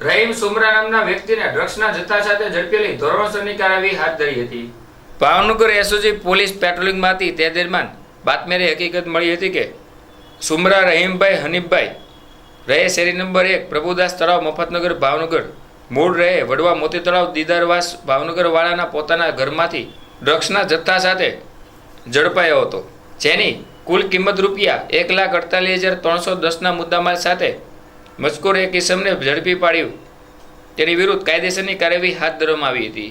રહીમ સુમરા નામના વ્યક્તિને ડ્રગ્સના જથ્થા સાથે ઝડપેલી ધોરણસરની કાર્યવાહી હાથ ધરી હતી. ભાવનગર એસઓજી પોલીસ પેટ્રોલિંગમાં હતી તે દરમિયાન બાતમીની હકીકત મળી હતી કે સુમરા રહીમભાઈ હનીફભાઈ રહે શેરી નંબર એક પ્રભુદાસ તળાવ મફતનગર ભાવનગર. મૂળ રહે વડવા મોતી તળાવ દીદારવાસ ભાવનગરવાળાના પોતાના ઘરમાંથી ડ્રગ્સના જથ્થા સાથે ઝડપાયો હતો. જેની કુલ કિંમત રૂપિયા એક લાખ અડતાલીસ હજાર ત્રણસો દસના મુદ્દામાલ સાથે મજકૂર એક ઇસમને ઝડપી પાડ્યું. તેની વિરુદ્ધ કાયદેસરની કાર્યવાહી હાથ ધરવામાં આવી હતી.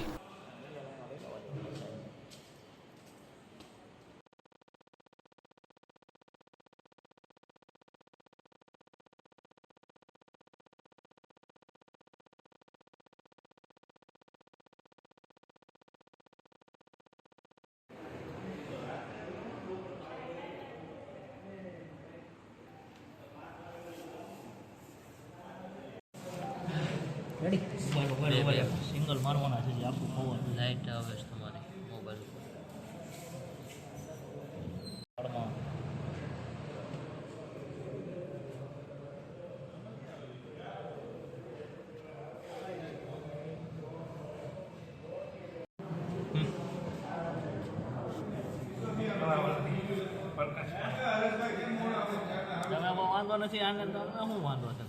રેડી મોબાઈલ મોબાઈલ સિંગલ મારવાના છે જે આખું પવન લાઈટ આવે છે તમારી મોબાઈલ તમે આમાં વાંધો નથી આને તો શું વાંધો છે?